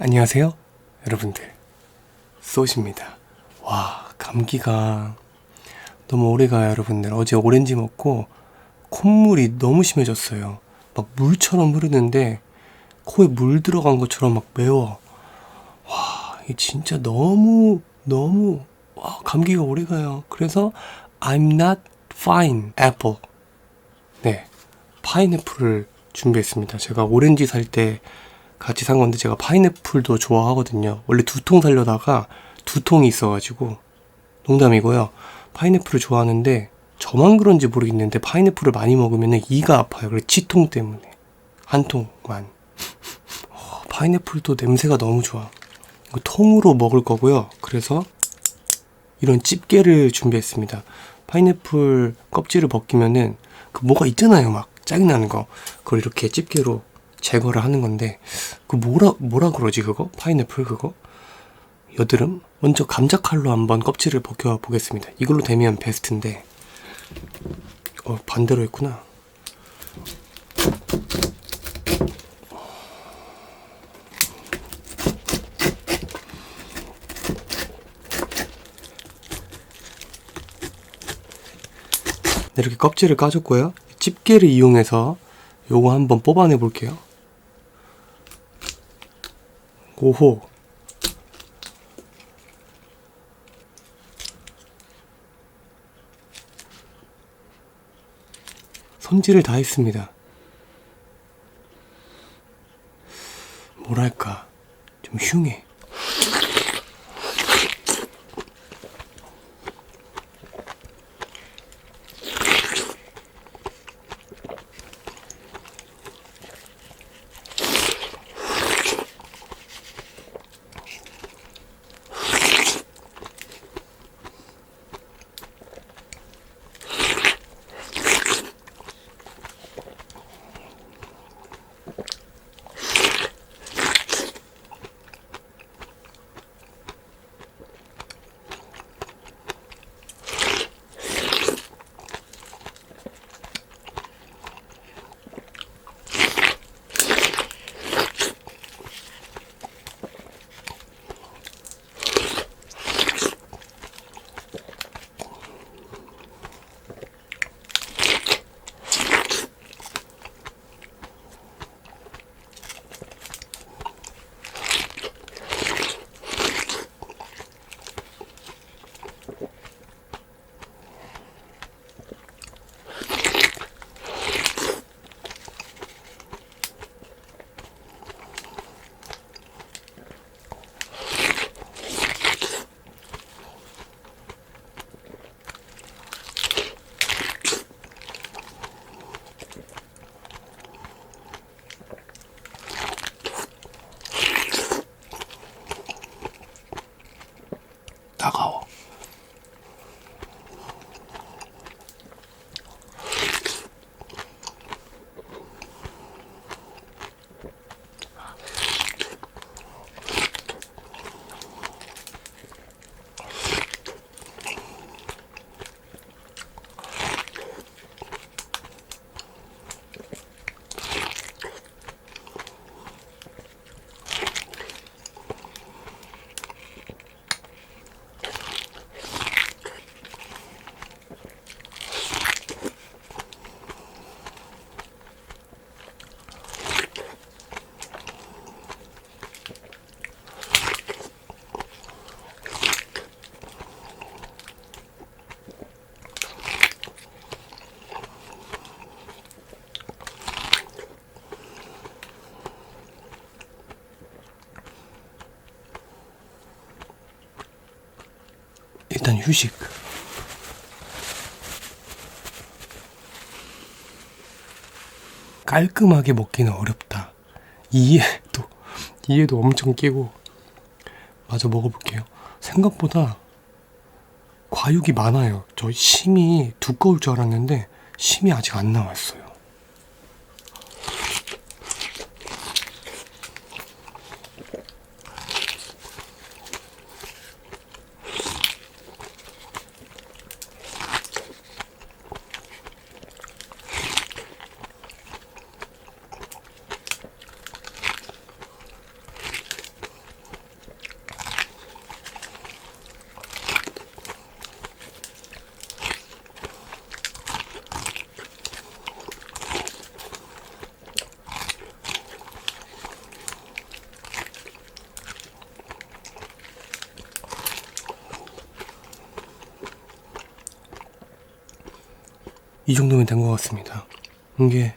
안녕하세요, 여러분들. 쏘십니다. 와, 감기가 너무 오래가요, 여러분들. 어제 오렌지 먹고 콧물이 너무 심해졌어요. 막 물처럼 흐르는데 코에 물 들어간 것처럼 막 매워. 와, 이 진짜 너무 너무 와, 감기가 오래가요. 그래서 I'm not fine apple. 네, 파인애플을 준비했습니다. 제가 오렌지 살때 같이 산 건데 제가 파인애플도 좋아하거든요. 원래 두 통 살려다가 두 통이 있어가지고 농담이고요. 파인애플을 좋아하는데 저만 그런지 모르겠는데 파인애플을 많이 먹으면 이가 아파요. 그래 치통 때문에 한 통만. 어, 파인애플도 냄새가 너무 좋아. 이거 통으로 먹을 거고요. 그래서 이런 집게를 준비했습니다. 파인애플 껍질을 벗기면은 그 뭐가 있잖아요, 막 짜증나는 거. 그걸 이렇게 집게로 제거를 하는 건데 그 뭐라 뭐라 그러지 그거? 파인애플 그거? 여드름? 먼저 감자 칼로 한번 껍질을 벗겨 보겠습니다. 이걸로 되면 베스트인데 어 반대로 했구나. 네, 이렇게 껍질을 까줬고요. 집게를 이용해서 요거 한번 뽑아내 볼게요. 오호. 손질을 다 했습니다. 뭐랄까, 좀 흉해. 일단 휴식. 깔끔하게 먹기는 어렵다. 이해도 이해도 엄청 끼고 마저 먹어볼게요. 생각보다 과육이 많아요. 저 심이 두꺼울 줄 알았는데 심이 아직 안 나왔어요. 이 정도면 된 것 같습니다. 이게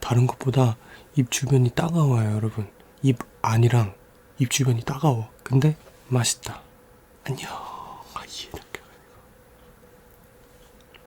다른 것보다 입 주변이 따가워요, 여러분. 입 안이랑 입 주변이 따가워. 근데 맛있다. 안녕. 아, 예.